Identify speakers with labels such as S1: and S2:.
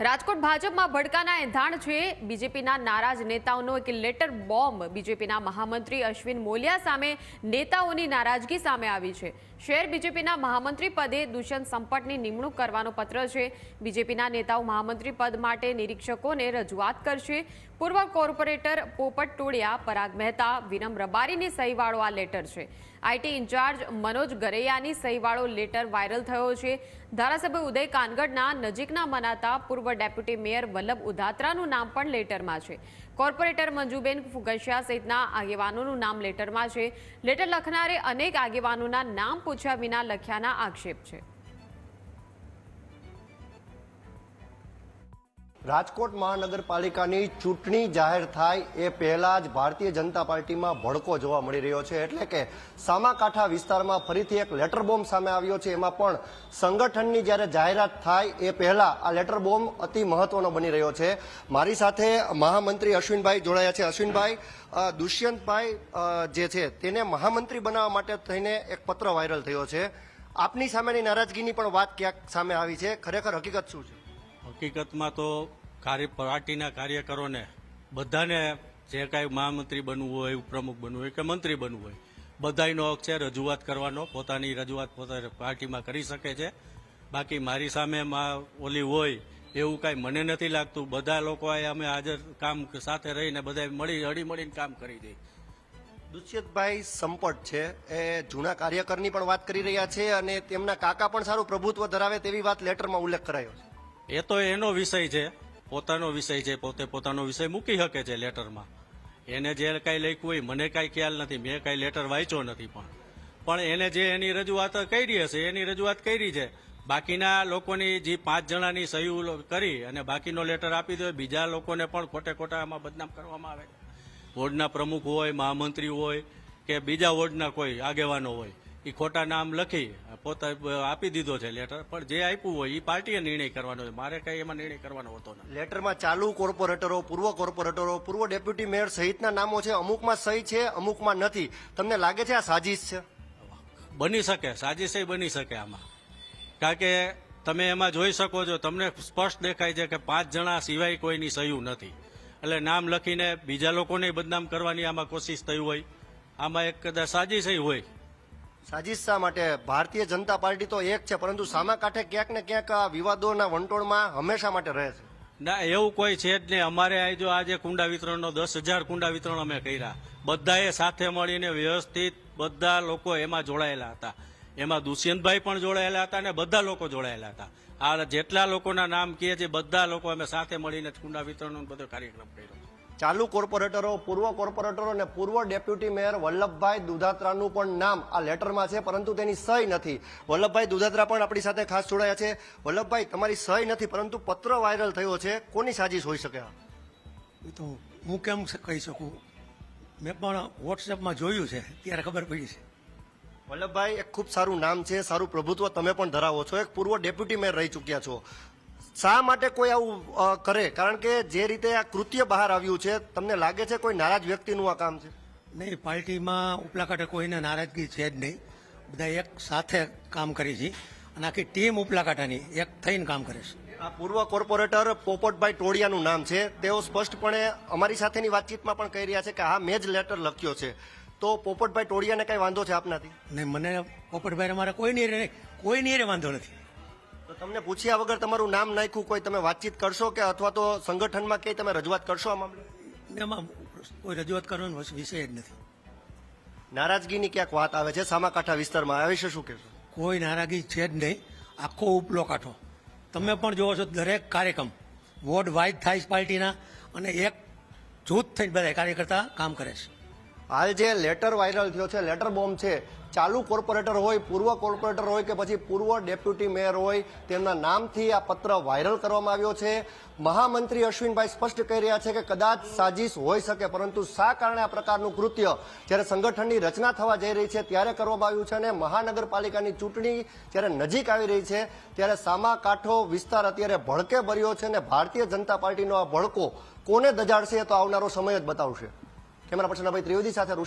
S1: રાજકોટ ભાજપમાં ભડકાના એંધાણ છે. બીજેપીના નારાજ નેતાઓનો એક લેટર બોમ્બ. બીજેપીના મહામંત્રી અશ્વિન મોલિયા સામે નેતાઓની નારાજગી સામે આવી છે. શહેર બીજેપીના મહામંત્રી પદે દુષ્યંત સંપટની નિમણૂક કરવાનો પત્ર છે. બીજેપીના નેતાઓ મહામંત્રી પદ માટે નિરીક્ષકોને રજૂઆત કરશે. પૂર્વ કોર્પોરેટર પોપટ ટોળિયા, પરાગ મહેતા, વિનમ રબારીની સહીવાળો આ લેટર છે. આઈટી ઇન્ચાર્જ મનોજ ગરૈયાની સહીવાળો લેટર વાયરલ થયો છે. ધારાસભ્ય ઉદય કાનગડના નજીકના મનાતા પૂર્વ ડેપ્યુટી મેયર વલ્લભ ઉધાત્રાનું નામ પણ લેટરમાં છે. કોર્પોરેટર મંજુબેન ફુગસિયા સહિતના આગેવાનોનું નામ લેટરમાં છે. લેટર લખનારે અનેક આગેવાનોના નામ પૂછ્યા વિના લખ્યાના આક્ષેપ છે.
S2: રાજકોટ મહાનગરપાલિકાની ચૂંટણી જાહેર થાય એ પહેલા જ ભારતીય જનતા પાર્ટીમાં ભડકો જોવા મળી રહ્યો છે. એટલે કે સામાકાંઠા વિસ્તારમાં ફરીથી એક લેટર બોમ્બ સામે આવ્યો છે. એમાં પણ સંગઠનની જ્યારે જાહેરાત થાય એ પહેલા આ લેટર બોમ્બ અતિ મહત્વનો બની રહ્યો છે. મારી સાથે મહામંત્રી અશ્વિનભાઈ જોડાયા છે. અશ્વિનભાઈ દુષ્યંતભાઈ જે છે તેને મહામંત્રી બનાવવા માટે થઈને એક પત્ર વાયરલ થયો છે. આપની સામેની નારાજગીની પણ વાત ક્યાંક સામે આવી છે. ખરેખર હકીકત શું છે?
S3: હકીકતમાં તો કાર્ય પાર્ટીના કાર્યકરોને બધાને જે કાંઈ મહામંત્રી બનવું હોય ઉપપ્રમુખ બનવું હોય કે મંત્રી બનવું હોય બધાયનો હક છે રજૂઆત કરવાનો પોતાની રજૂઆત પોતાની પાર્ટીમાં કરી શકે છે. બાકી મારી સામે મા- ઓલી હોય એવું કાંઈ મને નથી લાગતું. બધા લોકોએ અમે હાજર કામ સાથે રહીને બધા મળી હળી મળીને કામ કરી દઈએ
S2: દુષ્યંતભાઈ સંપટ છે. એ જૂના કાર્યકરની પણ વાત કરી રહ્યા છે અને તેમના કાકા પણ સારું પ્રભુત્વ ધરાવે તેવી વાત લેટરમાં ઉલ્લેખ કરાયો છે.
S3: એ તો એનો વિષય છે. પોતાનો વિષય છે, પોતે પોતાનો વિષય મૂકી શકે છે લેટરમાં. એને જે કાંઈ લખ્યું હોય, મને કાંઈ ખ્યાલ નથી, મેં કાંઈ લેટર વાંચ્યો નથી પણ. પણ એને જે એની રજૂઆત કરી હશે, એની રજૂઆત કરી છે. બાકીના લોકોની જે પાંચ જણાની સહી કરી અને બાકીનો લેટર આપી દો, બીજા લોકોને પણ ખોટે ખોટા આમાં બદનામ કરવામાં આવે. વોર્ડના પ્રમુખ હોય, મહામંત્રી હોય કે બીજા વોર્ડના કોઈ આગેવાનો હોય એ ખોટા નામ લખી પોતા આપી દીધો છે લેટર પણ જે આપ્યું હોય એ પાર્ટીએ નિર્ણય કરવાનો છે. મારે કઈ એમાં નિર્ણય કરવાનો હોતો નથી.
S2: લેટરમાં ચાલુ કોર્પોરેટરો પૂર્વ કોર્પોરેટરો પૂર્વ ડેપ્યુટી મેયર સહિતના નામો છે. અમુકમાં સહી છે અમુકમાં નથી. તમને લાગે છે આ સાજિશ છે?
S3: બની શકે સાજિશે બની શકે આમાં. કારણ કે તમે એમાં જોઈ શકો છો તમને સ્પષ્ટ દેખાય છે કે પાંચ જણા સિવાય કોઈની સહયું નથી. એટલે નામ લખીને બીજા લોકોને બદનામ કરવાની આમાં કોશિશ થઈ હોય. આમાં એક કદાચ સાજિશ હોય.
S2: સાજિશ શા માટે? ભારતીય જનતા પાર્ટી તો એક છે, પરંતુ સામા કાંઠે ક્યાંક ને ક્યાંક આ વિવાદોના વંટોળમાં હંમેશા માટે રહે છે.
S3: ના, એવું કોઈ છે જ નહીં. અમારે આ જો આજે કુંડા વિતરણનો દસ હજાર કુંડા વિતરણ અમે કર્યા. બધાએ સાથે મળીને વ્યવસ્થિત બધા લોકો એમાં જોડાયેલા હતા. એમાં દુષ્યંતભાઈ પણ જોડાયેલા હતા અને બધા લોકો જોડાયેલા હતા. આ જેટલા લોકોના નામ કહે છે, બધા લોકો અમે સાથે મળીને કુંડા વિતરણનો બધો કાર્યક્રમ કર્યો.
S2: ચાલુ કોર્પોરેટરો પૂર્વ કોર્પોરેટરો અને પૂર્વ ડેપ્યુટી મેયર વલ્લભભાઈ દુધાત્રાનું પણ નામ આ લેટરમાં છે પરંતુ તેની સહી નથી. વલ્લભભાઈ દુધાત્રા પણ આપણી સાથે ખાસ જોડાયા છે. વલ્લભભાઈ તમારી સહી નથી પરંતુ પત્ર વાયરલ થયો છે. કોની સાજિશ હોઈ શકે
S4: એ તો હું કેમ કહી શકું? મેં પણ વોટ્સએપમાં જોયું છે ત્યારે ખબર પડી છે.
S2: વલ્લભભાઈ એક ખૂબ સારું નામ છે સારું પ્રભુત્વ તમે પણ ધરાવો છો. એક પૂર્વ ડેપ્યુટી મેયર રહી ચૂક્યા છો. શા માટે કોઈ આવું કરે? કારણ કે જે રીતે આ કૃત્ય બહાર આવ્યું છે તમને લાગે છે કોઈ નારાજ વ્યક્તિનું આ કામ છે?
S4: નહીં પાર્ટીમાં ઉપલા કાંઠે કોઈને નારાજગી છે જ નહીં. બધા એક સાથે કામ કરી છે અને આખી ટીમ ઉપલા કાંઠાની એક થઈને કામ કરે છે.
S2: આ પૂર્વ કોર્પોરેટર પોપટભાઈ ટોળિયાનું નામ છે. તેઓ સ્પષ્ટપણે અમારી સાથેની વાતચીતમાં પણ કહી રહ્યા છે કે હા મેં જ લેટર લખ્યો છે. તો પોપટભાઈ ટોળિયાને કઈ વાંધો છે આપનાથી?
S4: નહીં મને પોપટભાઈ અમારે કોઈ નહીં કોઈ નહીં રે વાંધો નથી.
S2: તમને પૂછ્યા વગર તમારું નામ નાખ્યું કોઈ તમે વાતચીત કરશો કે અથવા તો સંગઠનમાં કે તમે રજૂઆત કરશો આ મામલે?
S4: એમાં કોઈ રજૂઆત કરવાનો વિષય જ નથી.
S2: નારાજગીની ક્યાંક વાત આવે છે? સામાકાંઠા વિસ્તારમાં આ વિશે શું કહેશો?
S4: કોઈ નારાજગી છે જ નહીં. આખો ઉપલો કાંઠો. તમે પણ જોવો છો દરેક કાર્યક્રમ. વોર્ડ વાઇઝ થાય પાર્ટીના અને એક જૂથ થઈને બધા કાર્યકર્તા કામ કરે છે.
S2: હાલ જે લેટર વાયરલ થયો છે લેટર બોમ્બ છે ચાલુ કોર્પોરેટર હોય, પૂર્વ કોર્પોરેટર હોય કે પછી પૂર્વ ડેપ્યુટી મેયર હોય, તેમના નામથી આ પત્ર વાયરલ કરવામાં આવ્યો છે. મહામંત્રી અશ્વિનભાઈ સ્પષ્ટ કહી રહ્યા છે કે કદાચ સાજિશ હોઈ શકે, પરંતુ શા કારણે આ પ્રકારનું કૃત્ય જ્યારે સંગઠનની રચના થવા જઈ રહી છે ત્યારે કરવામાં આવ્યું છે અને મહાનગરપાલિકાની ચૂંટણી જ્યારે નજીક આવી રહી છે ત્યારે સામા કાંઠો વિસ્તાર અત્યારે ભડકે ભર્યો છે અને ભારતીય જનતા પાર્ટીનો આ ભડકો કોને દજાડશે તો આવનારો સમય જ બતાવશે. કેમેરા પર્સન અભય ત્રિવેદી સાથે